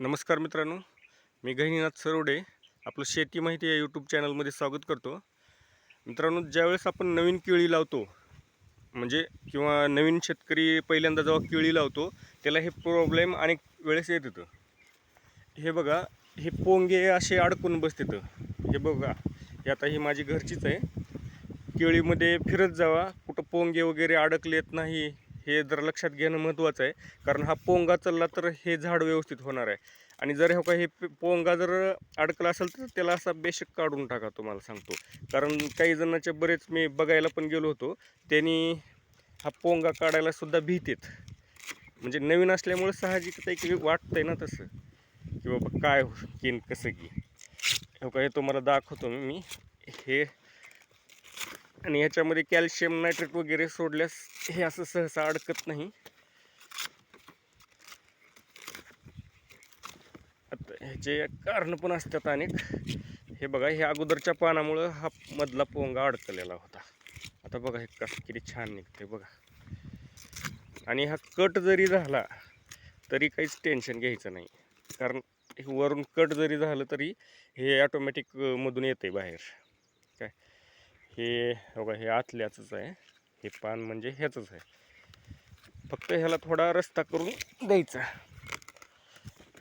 नमस्कार मित्रांनो मी गहिनीनाथ सरोडे आपलं शेती माहिती या यूट्यूब चॅनलमध्ये स्वागत करतो. मित्रांनो ज्यावेळेस आपण नवीन केळी लावतो म्हणजे किंवा नवीन शेतकरी पहिल्यांदा जेव्हा केळी लावतो त्याला हे प्रॉब्लेम अनेक वेळेस येत येतं हे बघा हे पोंगे असे अडकून बसतात. हे बघा हे आता ही माझी घरचीच आहे. केळीमध्ये फिरत जावा कुठं पोंगे वगैरे अडकलेत नाही हे जर लक्षात घेणं महत्त्वाचं आहे कारण हा पोंगा चालला तर हे झाड व्यवस्थित होणार आहे. आणि जर हो का हे पोंगा जर अडकला असेल तर त्याला असा बेशक काढून टाका तुम्हाला सांगतो. कारण काही जणांचे बरेच मी बघायला पण गेलो होतो त्यांनी हा पोंगा काढायला सुद्धा भीतेत म्हणजे नवीन असल्यामुळे साहजिकच एक वाटतं आहे ना तसं की बाबा काय की कसं की. हो का हे तुम्हाला दाखवतो मी. हे आणि ह्याच्यामध्ये कॅल्शियम नायट्रेट वगैरे सोडल्यास हे असं सहसा अडकत नाही. आता ह्याचे कारण पण असतात अनेक. हे बघा हे अगोदरच्या पानामुळं हा मधला पोंगा अडकलेला होता. आता बघा हे कसं किती छान निघते बघा. आणि हा कट जरी झाला तरी काहीच टेन्शन घ्यायचं नाही. कारण वरून कट जरी झालं तरी हे ऑटोमॅटिक मधून येते बाहेर. हे बघा हे आतल्याचंच आहे. हे पान म्हणजे ह्याचंच आहे. फक्त ह्याला थोडा रस्ता करून द्यायचा.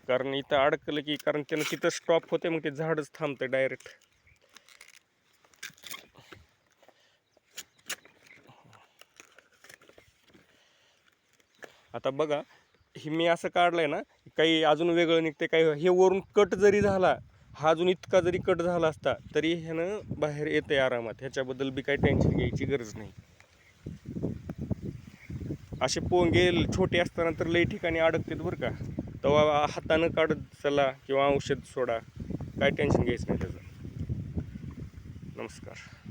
कारण इथं अडकलं की कारण त्यानं तिथं स्टॉप होते मग ते झाडच थांबतं डायरेक्ट आता बघा हे मी असं काढलंय ना काही अजून वेगळं निघते काही हे वरून कट जरी झाला हा अजून इतका जरी कट झाला असता तरी ह्यानं बाहेर येते आरामात. ह्याच्याबद्दल बी काही टेन्शन घ्यायची गरज नाही. असे पोंगे छोटे असताना तर लई ठिकाणी अडकतात बरं का. तेव्हा हातानं काढत चला किंवा औषध सोडा. काय टेन्शन घ्यायचं नाही त्याचं. नमस्कार.